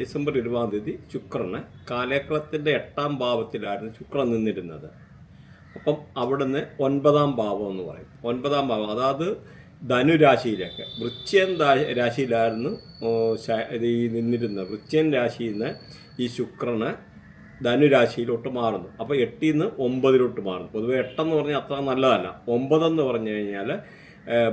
December ഇരുപതാം തീയതി ശുക്രന് കാലേക്കളത്തിന്റെ എട്ടാം ഭാവത്തിലായിരുന്നു ശുക്രൻ നിന്നിരുന്നത്. അപ്പം അവിടുന്ന് ഒൻപതാം ഭാവം എന്ന് പറയും. ഒൻപതാം ഭാവം. അതായത് ധനുരാശിയിലൊക്കെ വൃശ്ചിയൻ ദാ- രാശിയിലായിരുന്നു ഈ നിന്നിരുന്നത്. വൃശ്ചിയൻ രാശിയിൽ നിന്ന് ഈ ശുക്രന് ധനുരാശിയിലോട്ട് മാറുന്നു. അപ്പോൾ എട്ടിൽ നിന്ന് ഒമ്പതിലോട്ട് മാറുന്നു. പൊതുവെ എട്ടെന്ന് പറഞ്ഞാൽ അത്ര നല്ലതല്ല. ഒമ്പതെന്ന് പറഞ്ഞു കഴിഞ്ഞാൽ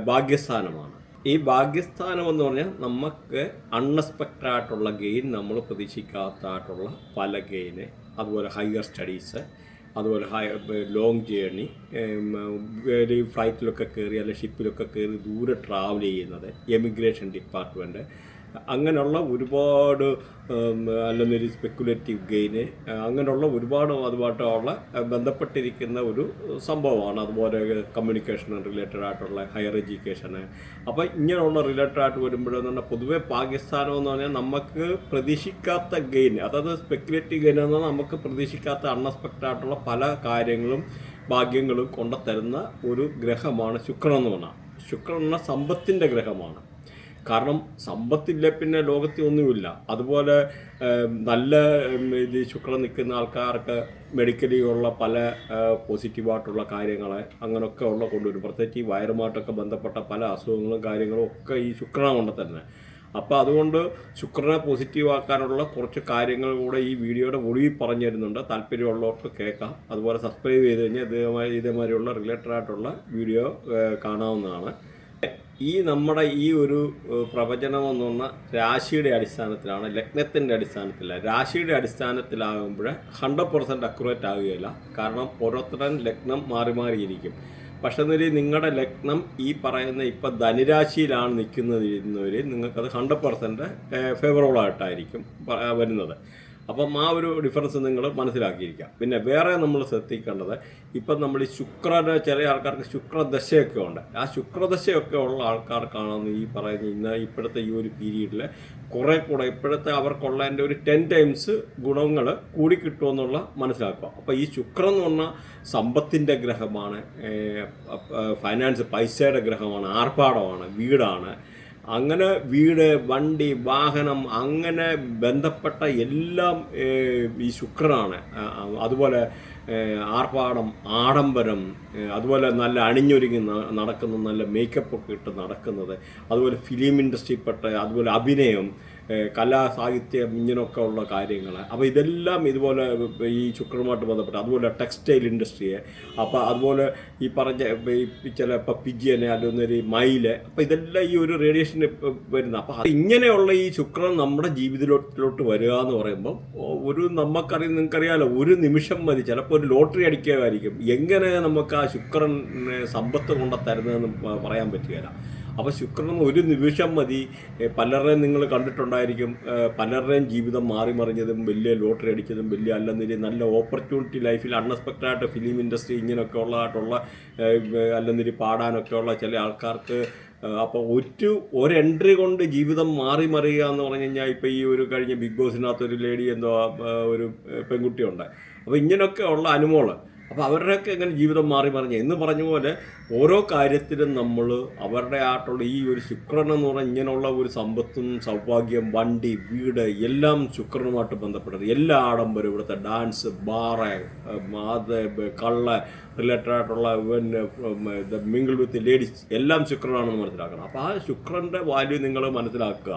ഭാഗ്യസ്ഥാനമാണ്. ഈ ഭാഗ്യസ്ഥാനം എന്ന് പറഞ്ഞാൽ നമുക്ക് അൺഎക്സ്പെക്റ്റഡ് ആയിട്ടുള്ള ഗെയിൻ നമ്മൾ പ്രതീക്ഷിക്കാത്തതായിട്ടുള്ള പല ഗെയിന് അതുപോലെ ഹയർ സ്റ്റഡീസ് അതുപോലെ ഹൈ ലോങ് ജേർണി ഒരു ഫ്ലൈറ്റിലൊക്കെ കയറി അല്ലെങ്കിൽ ഷിപ്പിലൊക്കെ കയറി ദൂരെ ട്രാവൽ ചെയ്യുന്നത് എമിഗ്രേഷൻ ഡിപ്പാർട്ട്മെന്റ് അങ്ങനെയുള്ള ഒരുപാട് അല്ലെന്നൊരു സ്പെക്കുലേറ്റീവ് ഗെയിന് അങ്ങനെയുള്ള ഒരുപാട് അതുമായിട്ടുള്ള ബന്ധപ്പെട്ടിരിക്കുന്ന ഒരു സംഭവമാണ്. അതുപോലെ കമ്മ്യൂണിക്കേഷൻ റിലേറ്റഡ് ആയിട്ടുള്ള ഹയർ എഡ്യൂക്കേഷന് അപ്പോൾ ഇങ്ങനെയുള്ള റിലേറ്റഡ് ആയിട്ട് വരുമ്പോഴെന്ന് പറഞ്ഞാൽ പൊതുവെ പാകിസ്ഥാനം എന്ന് പറഞ്ഞാൽ നമുക്ക് പ്രതീക്ഷിക്കാത്ത ഗെയിൻ അതായത് സ്പെക്കുലേറ്റീവ് ഗെയിൻ എന്ന് പറഞ്ഞാൽ നമുക്ക് പ്രതീക്ഷിക്കാത്ത അൺഎക്സ്പെക്റ്റഡ് ആയിട്ടുള്ള പല കാര്യങ്ങളും ഭാഗ്യങ്ങളും കൊണ്ടുത്തരുന്ന ഒരു ഗ്രഹമാണ് ശുക്രൻ എന്ന് പറഞ്ഞാൽ ശുക്രൻ എന്ന സമ്പത്തിന്റെ ഗ്രഹമാണ്. കാരണം സമ്പത്തില്ല പിന്നെ ലോകത്തിൽ ഒന്നുമില്ല. അതുപോലെ നല്ല ഇത് ശുക്രം നിൽക്കുന്ന ആൾക്കാർക്ക് മെഡിക്കലി ഉള്ള പല പോസിറ്റീവായിട്ടുള്ള കാര്യങ്ങൾ അങ്ങനെയൊക്കെ ഉള്ള കൊണ്ടുവരും. പ്രത്യേകിച്ച് ഈ വയറുമായിട്ടൊക്കെ ബന്ധപ്പെട്ട പല അസുഖങ്ങളും കാര്യങ്ങളും ഒക്കെ ഈ ശുക്രനെ കൊണ്ട് തന്നെ അപ്പോൾ അതുകൊണ്ട് ശുക്രനെ പോസിറ്റീവ് ആക്കാനുള്ള കുറച്ച് കാര്യങ്ങൾ കൂടെ ഈ വീഡിയോയുടെ ഒളിവിൽ പറഞ്ഞു തരുന്നുണ്ട് താല്പര്യമുള്ളവർക്ക് കേൾക്കാം. അതുപോലെ സബ്സ്ക്രൈബ് ചെയ്ത് കഴിഞ്ഞാൽ ഇതേമാതിരി ഇതേമാതിരിയുള്ള റിലേറ്റഡ് ആയിട്ടുള്ള വീഡിയോ കാണാവുന്നതാണ്. ഈ നമ്മുടെ ഈ ഒരു പ്രവചനം എന്ന് പറഞ്ഞാൽ രാശിയുടെ അടിസ്ഥാനത്തിലാണ് ലഗ്നത്തിന്റെ അടിസ്ഥാനത്തില രാശിയുടെ അടിസ്ഥാനത്തിലാകുമ്പോൾ ഹൺഡ്രഡ് പെർസെന്റ് അക്യുറേറ്റ് ആവുകയില്ല. കാരണം ഓരോരുത്തരും ലഗ്നം മാറി മാറിയിരിക്കും. പക്ഷേ എന്നൊരു നിങ്ങളുടെ ലഗ്നം ഈ പറയുന്ന ഇപ്പം ധനുരാശിയിലാണ് നിൽക്കുന്നത് ഇരുന്നവർ നിങ്ങൾക്കത് ഹൺഡ്രഡ് പെർസെന്റ് ഫേവറബിൾ ആയിട്ടായിരിക്കും വരുന്നത്. അപ്പം ആ ഒരു ഡിഫറൻസ് നിങ്ങൾ മനസ്സിലാക്കിയിരിക്കാം. പിന്നെ വേറെ നമ്മൾ ശ്രദ്ധിക്കേണ്ടത് ഇപ്പം നമ്മൾ ഈ ശുക്രന് ചെറിയ ആൾക്കാർക്ക് ശുക്രദശയൊക്കെ ഉണ്ട്. ആ ശുക്രദശയൊക്കെ ഉള്ള ആൾക്കാർക്കാണ് ഈ പറയുന്ന ഇന്ന് ഇപ്പോഴത്തെ ഈ ഒരു പീരീഡിൽ കുറേ കൂടെ ഇപ്പോഴത്തെ അവർക്കുള്ളതിന്റെ ഒരു ടെൻ ടൈംസ് ഗുണങ്ങൾ കൂടി കിട്ടുമെന്നുള്ള മനസ്സിലാക്കുക. അപ്പോൾ ഈ ശുക്രൻ എന്ന് പറഞ്ഞാൽ സമ്പത്തിന്റെ ഗ്രഹമാണ് ഫൈനാൻസ് പൈസയുടെ ഗ്രഹമാണ് ആർഭാടമാണ് വീടാണ് അങ്ങനെ വീട് വണ്ടി വാഹനം അങ്ങനെ ബന്ധപ്പെട്ട എല്ലാം ഈ ശുക്രനാണ്. അതുപോലെ ആർപ്പാടം ആഡംബരം അതുപോലെ നല്ല അണിഞ്ഞൊരുങ്ങി നടക്കുന്ന നല്ല മേക്കപ്പൊക്കെ ഇട്ട് നടക്കുന്നത് അതുപോലെ ഫിലിം ഇൻഡസ്ട്രിയിൽപ്പെട്ട അതുപോലെ അഭിനയം കലാ സാഹിത്യം ഇങ്ങനെയൊക്കെ ഉള്ള കാര്യങ്ങൾ അപ്പോൾ ഇതെല്ലാം ഇതുപോലെ ഈ ശുക്രനുമായിട്ട് ബന്ധപ്പെട്ട് അതുപോലെ ടെക്സ്റ്റൈൽ ഇൻഡസ്ട്രിയെ അപ്പോൾ അതുപോലെ ഈ പറഞ്ഞ ഈ ചില ഇപ്പം പിജിയനെ അല്ലെങ്കിൽ മയിൽ അപ്പോൾ ഇതെല്ലാം ഈ ഒരു റേഡിയേഷൻ വരുന്ന അപ്പോൾ ഇങ്ങനെയുള്ള ഈ ശുക്രൻ നമ്മുടെ ജീവിതത്തിലോട്ട് വരിക എന്ന് പറയുമ്പോൾ ഒരു നമുക്കറിയാം നിങ്ങൾക്കറിയാലോ ഒരു നിമിഷം മതി. ചിലപ്പോൾ ഒരു ലോട്ടറി അടിക്കുകയായിരിക്കും എങ്ങനെ നമുക്ക് ആ ശുക്രനെ സമ്പത്ത് കൊണ്ടത്തരുന്നതെന്ന് പറയാൻ പറ്റുകയില്ല. അപ്പോൾ ശുക്രൻ ഒരു നിമിഷം മതി. പലരുടെയും നിങ്ങൾ കണ്ടിട്ടുണ്ടായിരിക്കും. പലരുടെയും ജീവിതം മാറി മറിഞ്ഞതും വലിയ ലോട്ടറി അടിച്ചതും വലിയ അല്ലെന്നിരി നല്ല ഓപ്പർച്യൂണിറ്റി ലൈഫിൽ അൺഎക്സ്പെക്റ്റഡ് ആയിട്ട് ഫിലിം ഇൻഡസ്ട്രി ഇങ്ങനെയൊക്കെ ഉള്ളതായിട്ടുള്ള അല്ലെന്നില്ല അല്ലെന്നിരി പാടാനൊക്കെ ഉള്ള ചില ആൾക്കാർക്ക് അപ്പോൾ ഒരു ഒരു എൻട്രി കൊണ്ട് ജീവിതം മാറി മറിയുക എന്ന് പറഞ്ഞു കഴിഞ്ഞാൽ ഇപ്പോൾ ഈ ഒരു കഴിഞ്ഞ ബിഗ് ബോസിനകത്ത് ഒരു ലേഡി എന്തോ ഒരു പെൺകുട്ടിയുണ്ട്. അപ്പോൾ ഇങ്ങനെയൊക്കെ ഉള്ള അനുമോൾ അപ്പോൾ അവരുടെയൊക്കെ എങ്ങനെ ജീവിതം മാറി മറിഞ്ഞു. എന്ന് പറഞ്ഞ പോലെ ഓരോ കാര്യത്തിലും നമ്മൾ അവരുടെ ആയിട്ടുള്ള ഈ ഒരു ശുക്രൻ എന്ന് പറഞ്ഞാൽ ഇങ്ങനെയുള്ള ഒരു സമ്പത്തും സൗഭാഗ്യം വണ്ടി വീട് എല്ലാം ശുക്രനുമായിട്ട് ബന്ധപ്പെട്ടത് എല്ലാ ആഡംബരം ഇവിടുത്തെ ഡാൻസ് ബാറ് അത് കള്ള റിലേറ്റഡ് ആയിട്ടുള്ള പിന്നെ മിങ്കിൾ വിത്ത് ലേഡീസ് എല്ലാം ശുക്രനാണെന്ന് മനസ്സിലാക്കണം. അപ്പോൾ ആ ശുക്രന്റെ വാല്യൂ നിങ്ങൾ മനസ്സിലാക്കുക.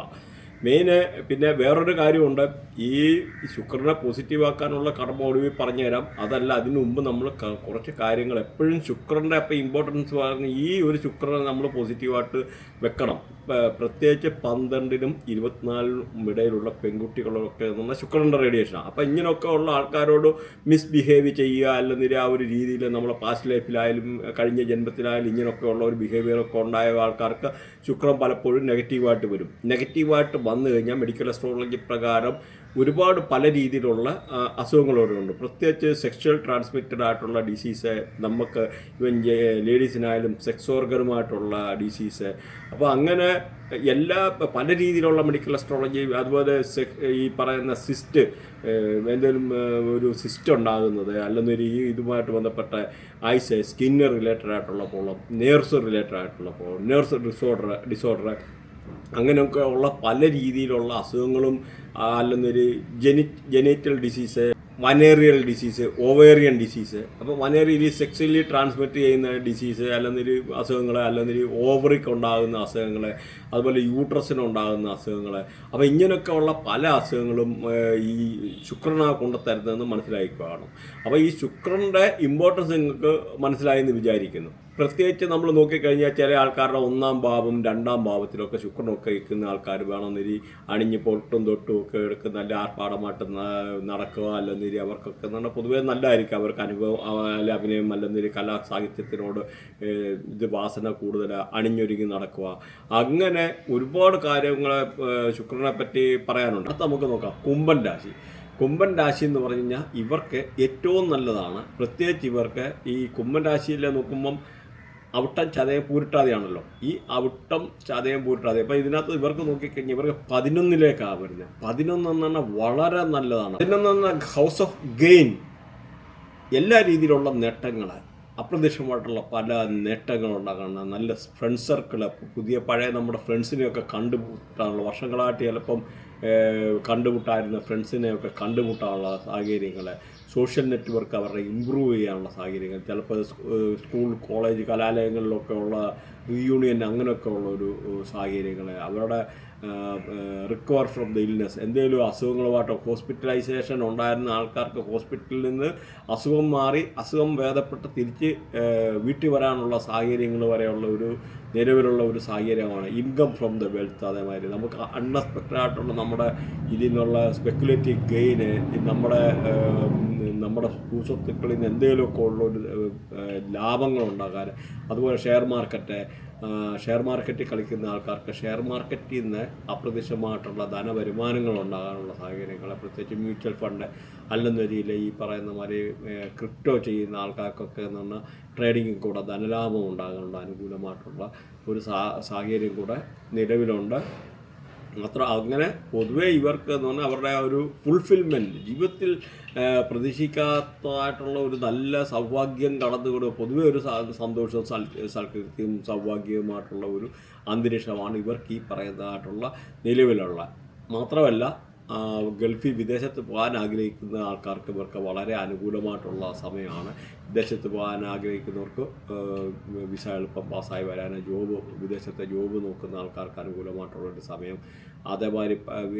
മെയിന് പിന്നെ വേറൊരു കാര്യമുണ്ട്. ഈ ശുക്രനെ പോസിറ്റീവ് ആക്കാനുള്ള കർമ്മ ഒടുവിൽ പറഞ്ഞുതരാം. അതല്ല അതിനു മുമ്പ് നമ്മൾ കുറച്ച് കാര്യങ്ങൾ എപ്പോഴും ശുക്രന്റെ അപ്പം ഇമ്പോർട്ടൻസ് പറഞ്ഞ് ഈ ഒരു ശുക്രനെ നമ്മൾ പോസിറ്റീവായിട്ട് വെക്കണം. പ്രത്യേകിച്ച് പന്ത്രണ്ടിനും ഇരുപത്തിനാലിനും ഇടയിലുള്ള പെൺകുട്ടികളൊക്കെ എന്ന് പറഞ്ഞാൽ ശുക്രന്റെ റേഡിയേഷനാണ് അപ്പം ഇങ്ങനെയൊക്കെ ഉള്ള ആൾക്കാരോട് മിസ്ബിഹേവ് ചെയ്യുക അല്ലെങ്കിൽ ആ ഒരു രീതിയിൽ നമ്മളെ പാസ്റ്റ് ലൈഫിലായാലും കഴിഞ്ഞ ജന്മത്തിലായാലും ഇങ്ങനെയൊക്കെ ഉള്ള ഒരു ബിഹേവിയറൊക്കെ ഉണ്ടായ ആൾക്കാർക്ക് ശുക്രൻ പലപ്പോഴും നെഗറ്റീവായിട്ട് വരും. നെഗറ്റീവായിട്ട് വന്നു കഴിഞ്ഞാൽ മെഡിക്കൽ അസ്ട്രോളജി പ്രകാരം ഒരുപാട് പല രീതിയിലുള്ള അസുഖങ്ങൾ അസുഖങ്ങളുണ്ട് പ്രത്യേകിച്ച് സെക്ഷൽ ട്രാൻസ്മിറ്റഡ് ആയിട്ടുള്ള ഡിസീസ് നമുക്ക് ഇവൻ ലേഡീസിനായാലും സെക്സ് ഓർഗനുമായിട്ടുള്ള ഡിസീസ് അപ്പോൾ അങ്ങനെ എല്ലാ പല രീതിയിലുള്ള മെഡിക്കൽ അസ്ട്രോളജി അതുപോലെ ഈ പറയുന്ന സിസ്റ്റ് എന്തെങ്കിലും ഒരു സിസ്റ്റ് ഉണ്ടാകുന്നത് അല്ലെന്നൊരു ഈ ഇതുമായിട്ട് ബന്ധപ്പെട്ട ഐസ് സ്കിന്ന് റിലേറ്റഡ് ആയിട്ടുള്ള പ്രോബ്ലം നേഴ്സ് റിലേറ്റഡ് ആയിട്ടുള്ള പ്രോബ്ലം നേഴ്സ് ഡിസോർഡർ ഡിസോർഡർ അങ്ങനെയൊക്കെ ഉള്ള പല രീതിയിലുള്ള അസുഖങ്ങളും അല്ലെന്നൊരു Jeni genital disease venereal disease ovarian disease അപ്പോൾ വനേറിയൽ സെക്സ്വലി ട്രാൻസ്മിറ്റ് ചെയ്യുന്ന ഡിസീസ് അല്ലെന്നൊരു അസുഖങ്ങൾ അല്ലെന്നൊരു ഓവറിക്ക് ഉണ്ടാകുന്ന അസുഖങ്ങൾ അതുപോലെ യൂട്രസിന് ഉണ്ടാകുന്ന അസുഖങ്ങൾ അപ്പോൾ ഇങ്ങനെയൊക്കെ ഉള്ള പല അസുഖങ്ങളും ഈ ശുക്രനാ കൊണ്ട് തരുന്നതെന്ന് മനസ്സിലാക്കിക്കാണും അപ്പോൾ ഈ ശുക്രന്റെ ഇമ്പോർട്ടൻസ് നിങ്ങൾക്ക് മനസ്സിലായെന്ന് വിചാരിക്കുന്നു. പ്രത്യേകിച്ച് നമ്മൾ നോക്കിക്കഴിഞ്ഞാൽ ചില ആൾക്കാരുടെ ഒന്നാം ഭാവം രണ്ടാം ഭാവത്തിലൊക്കെ ശുക്രനൊക്കെ ഇരിക്കുന്ന ആൾക്കാർ വേണമെന്നിരി അണിഞ്ഞ് പൊട്ടും തൊട്ടും ഒക്കെ എടുക്കുന്ന നല്ല ആർപ്പാടമായിട്ട് നടക്കുക അല്ലെന്നിരി അവർക്കൊക്കെ പറഞ്ഞാൽ പൊതുവേ നല്ലതായിരിക്കും. അവർക്ക് അനുഭവം അല്ല അഭിനയം അല്ലെന്നിരി കലാ സാഹിത്യത്തിനോട് ഇത് വാസന കൂടുതൽ അണിഞ്ഞൊരുങ്ങി നടക്കുക. അങ്ങനെ ഒരുപാട് കാര്യങ്ങളെ ശുക്രനെ പറ്റി പറയാനുണ്ട്. അത് നമുക്ക് നോക്കാം. കുംഭൻ രാശി. കുംഭൻ രാശി എന്ന് പറഞ്ഞു കഴിഞ്ഞാൽ ഇവർക്ക് ഏറ്റവും നല്ലതാണ്. പ്രത്യേകിച്ച് ഇവർക്ക് ഈ കുംഭൻ രാശിയിലെ നോക്കുമ്പം അവിട്ടം ചതയം പൂരിട്ടാതെയാണല്ലോ. ഈ അവിട്ടം ചതയം പൂരിട്ടാതെ. അപ്പം ഇതിനകത്ത് ഇവർക്ക് നോക്കിക്കഴിഞ്ഞാൽ ഇവർക്ക് പതിനൊന്നിലേക്കാണ് വരുന്നത്. പതിനൊന്ന് എന്ന് വളരെ നല്ലതാണ്. പതിനൊന്ന് എന്ന ഹൗസ് ഓഫ് ഗെയിൻ എല്ലാ രീതിയിലുള്ള നേട്ടങ്ങൾ അപ്രതീക്ഷിതമായിട്ടുള്ള പല നേട്ടങ്ങളുണ്ടാകുന്ന നല്ല ഫ്രണ്ട് സർക്കിൾ പുതിയ പഴയ നമ്മുടെ ഫ്രണ്ട്സിനെയൊക്കെ കണ്ടുമുട്ടാനുള്ള വർഷങ്ങളായിട്ട് ചിലപ്പം കണ്ടുമുട്ടായിരുന്ന ഫ്രണ്ട്സിനെയൊക്കെ കണ്ടുമുട്ടാനുള്ള സാഹചര്യങ്ങൾ സോഷ്യൽ നെറ്റ്വർക്ക് അവരുടെ ഇമ്പ്രൂവ് ചെയ്യാനുള്ള സാഹചര്യങ്ങൾ. ചിലപ്പോൾ സ്കൂൾ കോളേജ് കലാലയങ്ങളിലൊക്കെ ഉള്ള റീയൂണിയൻ അങ്ങനെയൊക്കെ ഉള്ള ഒരു സാഹചര്യങ്ങൾ. അവരുടെ റിക്കവർ ഫ്രം ദ ഇൽനെസ് എന്തെങ്കിലും അസുഖങ്ങളുമായിട്ട് ഹോസ്പിറ്റലൈസേഷൻ ഉണ്ടായിരുന്ന ആൾക്കാർക്ക് ഹോസ്പിറ്റലിൽ നിന്ന് അസുഖം മാറി അസുഖം ഭേദപ്പെട്ട് തിരിച്ച് വീട്ടിൽ വരാനുള്ള സാഹചര്യങ്ങൾ വരെയുള്ള ഒരു നിലവിലുള്ള ഒരു സാഹചര്യമാണ് ഇൻകം ഫ്രം ദ വെൽത്ത് അതേമാതിരി. നമുക്ക് അൺഎക്സ്പെക്റ്റഡ് ആയിട്ടുള്ള നമ്മുടെ ഇതിൽ നിന്നുള്ള സ്പെക്കുലേറ്റീവ് ഗെയിന് നമ്മുടെ നമ്മുടെ ഭൂസ്വത്തുക്കളിൽ നിന്ന് എന്തെങ്കിലുമൊക്കെ ഉള്ള ഒരു ലാഭങ്ങൾ ഉണ്ടാകാൻ അതുപോലെ ഷെയർ മാർക്കറ്റ് ഷെയർ മാർക്കറ്റിൽ കളിക്കുന്ന ആൾക്കാർക്ക് ഷെയർ മാർക്കറ്റിൽ നിന്ന് അപ്രത്യക്ഷമായിട്ടുള്ള ധനവരുമാനങ്ങൾ ഉണ്ടാകാനുള്ള സാഹചര്യങ്ങൾ പ്രത്യേകിച്ച് മ്യൂച്വൽ ഫണ്ട് അല്ലെന്ന രീതിയിൽ ഈ പറയുന്ന മാതിരി ക്രിപ്റ്റോ ചെയ്യുന്ന ആൾക്കാർക്കൊക്കെ എന്ന് ട്രേഡിങ്ങിൽ കൂടെ ധനലാഭം ഉണ്ടാകാനുള്ള അനുകൂലമായിട്ടുള്ള ഒരു സാഹചര്യം കൂടെ നിലവിലുണ്ട്. അത്ര അങ്ങനെ പൊതുവേ ഇവർക്ക് എന്ന് പറഞ്ഞാൽ അവരുടെ ഒരു ഫുൾഫിൽമെന്റ് ജീവിതത്തിൽ പ്രതീക്ഷിക്കാത്തതായിട്ടുള്ള ഒരു നല്ല സൗഭാഗ്യം കടന്നുകൂടുക പൊതുവെ ഒരു സന്തോഷവും സൽ സൽകൃത്യവും സൗഭാഗ്യവുമായിട്ടുള്ള ഒരു അന്തരീക്ഷമാണ് ഇവർക്ക് ഈ പറയുന്നതായിട്ടുള്ള നിലവിലുള്ള. മാത്രമല്ല ഗൾഫിൽ വിദേശത്ത് പോകാൻ ആഗ്രഹിക്കുന്ന ആൾക്കാർക്ക് ഇവർക്ക് വളരെ അനുകൂലമായിട്ടുള്ള സമയമാണ്. വിദേശത്ത് പോകാൻ ആഗ്രഹിക്കുന്നവർക്ക് വിസ എളുപ്പം പാസ്സായി വരാൻ ജോബ് വിദേശത്തെ ജോബ് നോക്കുന്ന ആൾക്കാർക്ക് അനുകൂലമായിട്ടുള്ള ഒരു സമയം. അതേമാതിരി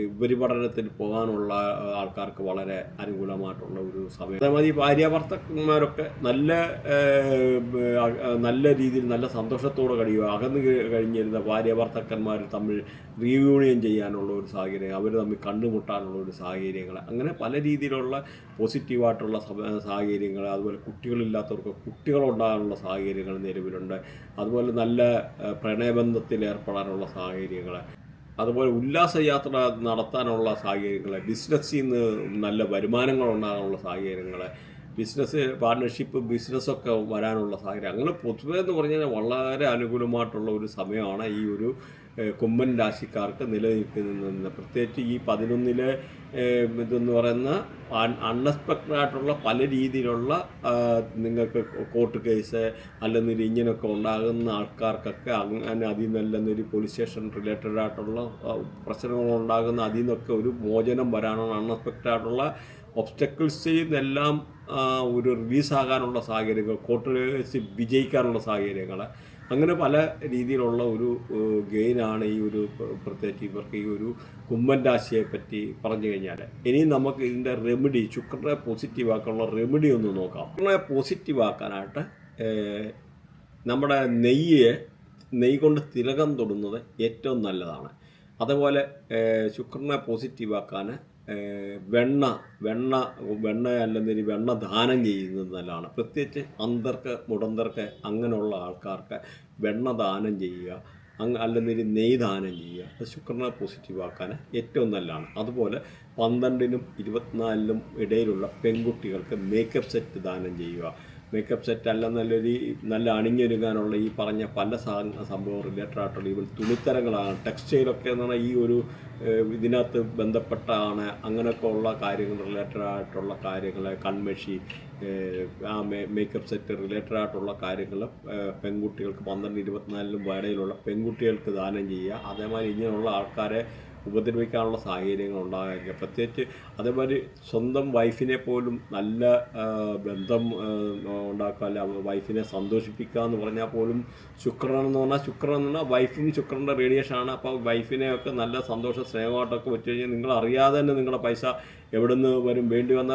ഉപരിപഠനത്തിൽ പോകാനുള്ള ആൾക്കാർക്ക് വളരെ അനുകൂലമായിട്ടുള്ള ഒരു സമയം. അതേമാതിരി ഭാര്യ ഭർത്തക്കന്മാരൊക്കെ നല്ല നല്ല രീതിയിൽ നല്ല സന്തോഷത്തോടെ കഴിയുക. അകന്ന് കഴി- കഴിഞ്ഞിരുന്ന ഭാര്യ ഭർത്തക്കന്മാർ തമ്മിൽ റീയൂണിയൻ ചെയ്യാനുള്ള ഒരു സാഹചര്യം അവർ തമ്മിൽ കണ്ടുമുട്ടാനുള്ള ഒരു സാഹചര്യങ്ങൾ അങ്ങനെ പല രീതിയിലുള്ള പോസിറ്റീവായിട്ടുള്ള സാഹചര്യങ്ങൾ അതുപോലെ കുട്ടികളില്ലാത്തവർക്ക് കുട്ടികളുണ്ടാകാനുള്ള സാഹചര്യങ്ങൾ നിലവിലുണ്ട്. അതുപോലെ നല്ല പ്രണയബന്ധത്തിൽ ഏർപ്പെടാനുള്ള സാഹചര്യങ്ങൾ അതുപോലെ ഉല്ലാസയാത്ര നടത്താനുള്ള സാഹചര്യങ്ങൾ ബിസിനസ്സിൽ നിന്ന് നല്ല വരുമാനങ്ങൾ ഉണ്ടാകാനുള്ള സാഹചര്യങ്ങൾ ബിസിനസ് പാർട്ട്ണർഷിപ്പ് ബിസിനസ്സൊക്കെ വരാനുള്ള സാഹചര്യം. അങ്ങനെ പൊതുവേ എന്ന് പറഞ്ഞാൽ വളരെ അനുകൂലമായിട്ടുള്ള ഒരു സമയമാണ് ഈ ഒരു കുംഭൻ രാശിക്കാർക്ക് നിലനിൽക്കുന്നത് പ്രത്യേകിച്ച് ഈ പതിനൊന്നിലെ ഇതെന്ന് പറയുന്ന അൺഎക്സ്പെക്റ്റഡ് ആയിട്ടുള്ള പല രീതിയിലുള്ള നിങ്ങൾക്ക് കോർട്ട് കേസ് അല്ലെങ്കിൽ ഇങ്ങനെയൊക്കെ ഉണ്ടാകുന്ന ആൾക്കാർക്കൊക്കെ അങ്ങനെ അതിൽ നിന്നല്ലെന്നൊരു പോലീസ് സ്റ്റേഷൻ റിലേറ്റഡ് ആയിട്ടുള്ള പ്രശ്നങ്ങൾ ഉണ്ടാകുന്ന അതിൽ നിന്നൊക്കെ ഒരു മോചനം വരാനുള്ള അൺഎക്സ്പെക്റ്റഡ് ആയിട്ടുള്ള ഒബ്സ്റ്റക്കിൾസിൽ നിന്നെല്ലാം ഒരു റിലീസാകാനുള്ള സാഹചര്യങ്ങൾ കോർട്ട് കേസ് വിജയിക്കാനുള്ള സാഹചര്യങ്ങൾ. അങ്ങനെ പല രീതിയിലുള്ള ഒരു ഗെയിനാണ് ഈ ഒരു പ്രത്യേകിച്ച് ഇവർക്ക് ഈ ഒരു കുമ്മൻ രാശിയെ പറ്റി പറഞ്ഞു കഴിഞ്ഞാൽ ഇനി നമുക്ക് ഇതിന്റെ റെമഡി ശുക്രനെ പോസിറ്റീവ് ആക്കാനുള്ള റെമഡി ഒന്ന് നോക്കാം. ശുക്രനെ പോസിറ്റീവ് ആക്കാനായിട്ട് നമ്മുടെ നെയ്യെ നെയ്യ് കൊണ്ട് തിലകം തൊടുന്നത് ഏറ്റവും നല്ലതാണ്. അതുപോലെ ശുക്രനെ പോസിറ്റീവ് ആക്കാൻ വെണ്ണ വെണ്ണ വെണ്ണ അല്ലെങ്കിൽ വെണ്ണ ദാനം ചെയ്യുന്നത് നല്ലതാണ്. പ്രത്യേകിച്ച് അന്തർക്ക് മുടന്തർക്ക് അങ്ങനെയുള്ള ആൾക്കാർക്ക് വെണ്ണ ദാനം ചെയ്യുക അങ്ങ് നെയ് ദാനം ചെയ്യുക അത് ശുക്രനെ പോസിറ്റീവ് ആക്കാൻ ഏറ്റവും നല്ലതാണ്. അതുപോലെ പന്ത്രണ്ടിനും ഇരുപത്തിനാലിനും ഇടയിലുള്ള പെൺകുട്ടികൾക്ക് മേക്കപ്പ് സെറ്റ് ദാനം ചെയ്യുക മേക്കപ്പ് സെറ്റ് അല്ല നല്ലൊരു നല്ല അണിഞ്ഞൊരുങ്ങാനുള്ള ഈ പറഞ്ഞ പല സാധന സംഭവം റിലേറ്റഡ് ആയിട്ടുള്ള ഈവൻ തുണിത്തരങ്ങളാണ്. ടെക്സ്റ്റൈലൊക്കെ എന്ന് പറഞ്ഞാൽ ഈ ഒരു ഇതിനകത്ത് ബന്ധപ്പെട്ടാണ് അങ്ങനെയൊക്കെ ഉള്ള കാര്യങ്ങൾ റിലേറ്റഡ് ആയിട്ടുള്ള കാര്യങ്ങൾ കൺമഷി ആ മേക്കപ്പ് സെറ്റ് റിലേറ്റഡ് ആയിട്ടുള്ള കാര്യങ്ങൾ പെൺകുട്ടികൾക്ക് പന്ത്രണ്ട് ഇരുപത്തിനാലിലും വരയിലുള്ള പെൺകുട്ടികൾക്ക് ദാനം ചെയ്യുക. അതേമാതിരി ഇങ്ങനെയുള്ള ആൾക്കാരെ ഉപദ്രവിക്കാനുള്ള സാഹചര്യങ്ങൾ ഉണ്ടാകാതിരിക്കുക. പ്രത്യേകിച്ച് അതേമാതിരി സ്വന്തം വൈഫിനെ പോലും നല്ല ബന്ധം ഉണ്ടാക്കുക അല്ല വൈഫിനെ സന്തോഷിപ്പിക്കുക എന്ന് പറഞ്ഞാൽ പോലും ശുക്രൻ എന്ന് പറഞ്ഞാൽ ശുക്രൻ എന്ന് പറഞ്ഞാൽ വൈഫും ശുക്രന്റെ റേഡിയേഷനാണ് അപ്പോൾ വൈഫിനെയൊക്കെ നല്ല സന്തോഷ സ്നേഹമായിട്ടൊക്കെ വെച്ച് കഴിഞ്ഞാൽ നിങ്ങൾ അറിയാതെ തന്നെ നിങ്ങളുടെ പൈസ എവിടുന്ന് വരും? വേണ്ടി വന്ന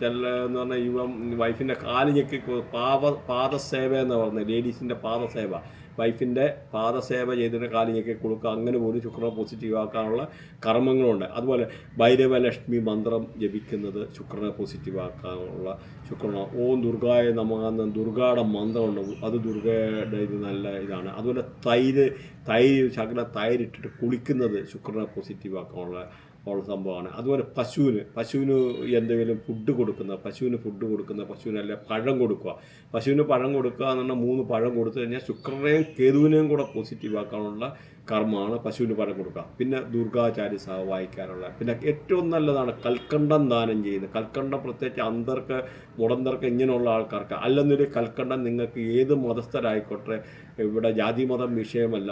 ചില എന്ന് പറഞ്ഞാൽ യുവ വൈഫിന്റെ കാൽ ഞെക്കി പാദ പാദസേവ എന്ന് പറഞ്ഞത് ലേഡീസിന്റെ പാദസേവ. വൈഫിന്റെ പാദസേവ ചെയ്തിട്ട് കാലിയൊക്കെ കൊടുക്കുക അങ്ങനെ പോലും ശുക്രനെ പോസിറ്റീവ് ആക്കാനുള്ള കർമ്മങ്ങളുണ്ട്. അതുപോലെ ഭൈരവലക്ഷ്മി മന്ത്രം ജപിക്കുന്നത് ശുക്രനെ പോസിറ്റീവ് ആക്കാനുള്ള ശുക്രന. ഓം ദുർഗായ നമാന്ന ദുർഗയുടെ മന്ത്രമുണ്ട്. അത് ദുർഗയുടെ ഇത് നല്ല ഇതാണ്. അതുപോലെ തൈര് തൈര് ശകല തൈരിട്ടിട്ട് കുളിക്കുന്നത് ശുക്രനെ പോസിറ്റീവ് ആക്കാനുള്ള ഉള്ള സംഭവമാണ്. അതുപോലെ പശുവിന് പശുവിന് എന്തെങ്കിലും ഫുഡ് കൊടുക്കുന്ന പശുവിന് ഫുഡ് കൊടുക്കുന്ന പശുവിനല്ല പഴം കൊടുക്കുക. പശുവിന് പഴം കൊടുക്കുക എന്ന് പറഞ്ഞാൽ മൂന്ന് പഴം കൊടുത്തു കഴിഞ്ഞാൽ ശുക്രനെയും കേതുവിനെയും കൂടെ പോസിറ്റീവ് ആക്കാനുള്ള കർമ്മമാണ് പശുവിന് പഴം കൊടുക്കുക. പിന്നെ ദുർഗാചാര്യ സഹ വായിക്കാനുള്ള പിന്നെ ഏറ്റവും നല്ലതാണ് കൽക്കണ്ടം ദാനം ചെയ്യുന്നത്. കൽക്കണ്ടം പ്രത്യേകിച്ച് അന്തർക്ക് മുടന്തർക്ക് ഇങ്ങനെയുള്ള ആൾക്കാർക്ക് അല്ലെന്നൊരു കൽക്കണ്ടം നിങ്ങൾക്ക് ഏത് മതസ്ഥരായിക്കോട്ടെ ഇവിടെ ജാതി മതം വിഷയമല്ല.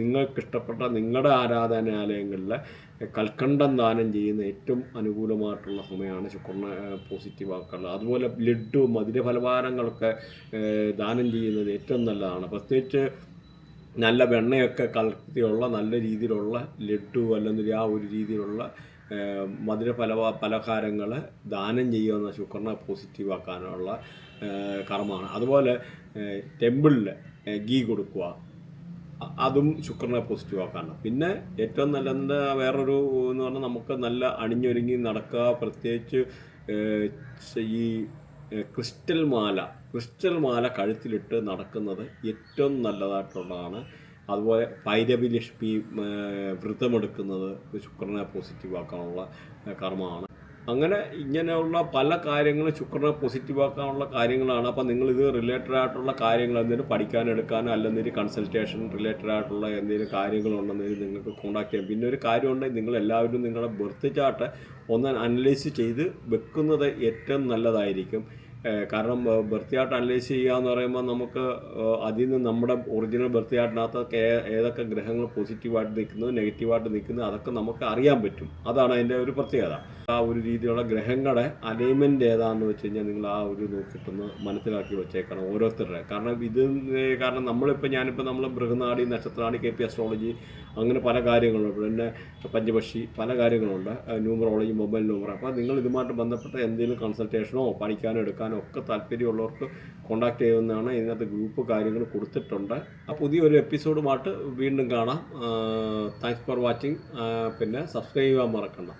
നിങ്ങൾക്ക് ഇഷ്ടപ്പെട്ട നിങ്ങളുടെ ആരാധനാലയങ്ങളിൽ കൽക്കണ്ടം ദാനം ചെയ്യുന്ന ഏറ്റവും അനുകൂലമായിട്ടുള്ള സമയമാണ് ശുക്രനെ പോസിറ്റീവ് ആക്കാനുള്ളത് അതുപോലെ ലഡ്ഡു മധുരഫലഹാരങ്ങളൊക്കെ ഏഹ്, ദാനം ചെയ്യുന്നത് ഏറ്റവും നല്ലതാണ്. പ്രത്യേകിച്ച് നല്ല വെണ്ണയൊക്കെ കലർത്തിയുള്ള നല്ല രീതിയിലുള്ള ലഡ്ഡു അല്ലെങ്കിൽ ആ ഒരു രീതിയിലുള്ള മധുര പല പലഹാരങ്ങൾ ദാനം ചെയ്യുന്ന ശുക്രനെ പോസിറ്റീവ് ആക്കാനുള്ള കർമ്മമാണ്. അതുപോലെ ടെമ്പിളിൽ ഗീ കൊടുക്കുക. അതും ശുക്രനെ പോസിറ്റീവ് ആക്കാണ് പിന്നെ ഏറ്റവും നല്ല വേറൊരു എന്ന് പറഞ്ഞാൽ നമുക്ക് നല്ല അണിഞ്ഞൊരുങ്ങി നടക്കുക പ്രത്യേകിച്ച് ഈ ക്രിസ്റ്റൽ മാല ക്രിസ്റ്റൽ മാല കഴുത്തിലിട്ട് നടക്കുന്നത് ഏറ്റവും നല്ലതായിട്ടുള്ളതാണ്. അതുപോലെ ഭൈരവി ലക്ഷ്മി വ്രതമെടുക്കുന്നത് ശുക്രനെ പോസിറ്റീവ് ആക്കാനുള്ള കർമ്മമാണ്. അങ്ങനെ ഇങ്ങനെയുള്ള പല കാര്യങ്ങളും ശുക്രനെ പോസിറ്റീവ് ആക്കാനുള്ള കാര്യങ്ങളാണ്. അപ്പോൾ നിങ്ങൾ ഇത് റിലേറ്റഡ് ആയിട്ടുള്ള കാര്യങ്ങൾ എന്തെങ്കിലും പഠിക്കാൻ എടുക്കാനോ അല്ലെന്നൊരു കൺസൾട്ടേഷൻ റിലേറ്റഡ് ആയിട്ടുള്ള എന്തെങ്കിലും കാര്യങ്ങളുണ്ടെന്നെങ്കിൽ നിങ്ങൾക്ക് കോൺടാക്ട് ചെയ്യാം. പിന്നെ ഒരു കാര്യമുണ്ടെങ്കിൽ നിങ്ങൾ എല്ലാവരും നിങ്ങളുടെ ബർത്ത് ചാർട്ട് ഒന്ന് അനലൈസ് ചെയ്ത് വെക്കുന്നത് ഏറ്റവും നല്ലതായിരിക്കും. കാരണം ബർത്ത് ചാർട്ട് അനലൈസ് ചെയ്യുക എന്ന് പറയുമ്പോൾ നമുക്ക് അതിൽ നിന്ന് നമ്മുടെ ഒറിജിനൽ ബർത്ത് ചാർട്ടിനകത്തൊക്കെ ഏ- ഏതൊക്കെ ഗ്രഹങ്ങൾ പോസിറ്റീവായിട്ട് നിൽക്കുന്നത് നെഗറ്റീവായിട്ട് നിൽക്കുന്നത് അതൊക്കെ നമുക്ക് അറിയാൻ പറ്റും. അതാണ് അതിന്റെ ഒരു പ്രത്യേകത. ആ ഒരു രീതിയിലുള്ള ഗ്രഹങ്ങളുടെ അലൈൻമെന്റ് ഏതാണെന്ന് വെച്ച് കഴിഞ്ഞാൽ നിങ്ങൾ ആ ഒരു നോക്കിയിട്ടൊന്ന് മനസ്സിലാക്കി വെച്ചേക്കണം ഓരോരുത്തരുടെ. കാരണം ഇത് കാരണം നമ്മളിപ്പോൾ ഞാനിപ്പോൾ നമ്മൾ ബൃഹനാടി നക്ഷത്രാണി കെ പി അസ്ട്രോളജി അങ്ങനെ പല കാര്യങ്ങളുണ്ട്. പിന്നെ പഞ്ചപക്ഷി പല കാര്യങ്ങളുണ്ട്. ന്യൂമറോളജി മൊബൈൽ നമ്പർ അപ്പോൾ നിങ്ങൾ ഇതുമായിട്ട് ബന്ധപ്പെട്ട എന്തെങ്കിലും കൺസൾട്ടേഷനോ പഠിക്കാനോ എടുക്കാനോ ഒക്കെ താല്പര്യമുള്ളവർക്ക് കോൺടാക്ട് ചെയ്യുന്നതാണ് ഇതിനകത്ത് ഗ്രൂപ്പ് കാര്യങ്ങൾ കൊടുത്തിട്ടുണ്ട്. ആ പുതിയൊരു എപ്പിസോഡുമായിട്ട് വീണ്ടും കാണാം. താങ്ക്സ് ഫോർ വാച്ചിങ് പിന്നെ സബ്സ്ക്രൈബ് ചെയ്യാൻ മറക്കണ്ട.